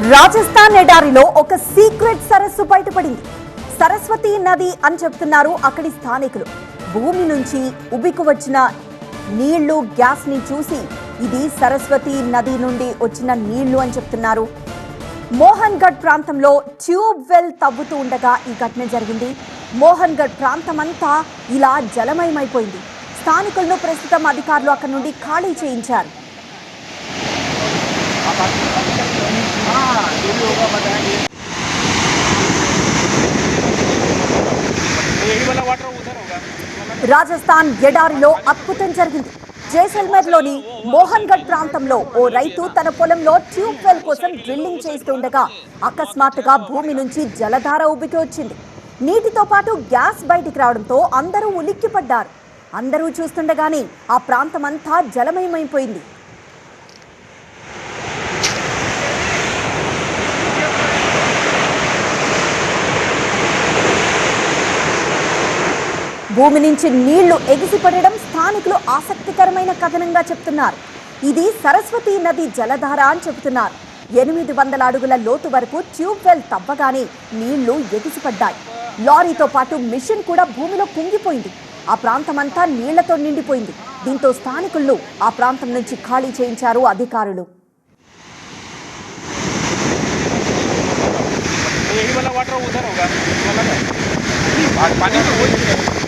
రాజస్థాన్ ఎడారిలో ఒక సీక్రెట్ సరస్సు బయటపడింది. సరస్వతి నది అని చెప్తున్నారు అక్కడి స్థానికులు. భూమి నుంచి ఉబికి వచ్చిన నీళ్ళు గ్యాస్ని చూసి ఇది సరస్వతి నది నుండి వచ్చిన నీళ్ళు అని చెప్తున్నారు. మోహన్ గఢ్ ప్రాంతంలో ట్యూబ్ వెల్ తవ్వుతూ ఉండగా ఈ ఘటన జరిగింది. మోహన్ గఢ్ ప్రాంతమంతా ఇలా జలమయమైపోయింది. స్థానికులను ప్రస్తుతం అధికారులు అక్కడి నుండి ఖాళీ చేయించారు. यही वाला वाटर उधर होगा రాజస్థాన్ ఎడారిలో అద్భుతం జరిగింది జైసల్మేర్లోని మోహన్ గఢ్ ప్రాంతంలో ఓ రైతు తన పొలంలో ట్యూబ్ వెల్ కోసం డ్రిల్లింగ్ చేస్తుండగా అకస్మాత్తుగా భూమి నుంచి జలధార ఉబికి వచ్చింది నీటితో పాటు గ్యాస్ బయటికి రావడంతో అందరూ ఉలిక్కిపడ్డారు అందరూ చూస్తుండగానే ఆ ప్రాంతమంతా జలమయమైపోయింది భూమి నుంచి నీళ్లు ఎగిసిపడడం స్థానికులు ఆసక్తికరమైన కథనంగా చెప్తున్నారు ఇది సరస్వతి నది జలధార అని చెబుతున్నారు ఎనిమిది వందల అడుగుల లోతు వరకు ట్యూబ్ వెల్ తవ్వగానే నీళ్లు ఎగిసిపడ్డాయి లారీతో పాటు మిషన్ కూడా భూమిలో కుంగిపోయింది ఆ ప్రాంతమంతా నీళ్లతో నిండిపోయింది దీంతో స్థానికులు ఆ ప్రాంతం నుంచి ఖాళీ చేయించారు అధికారులు यही वाला वाटर उधर होगा वाला पानी तो वही है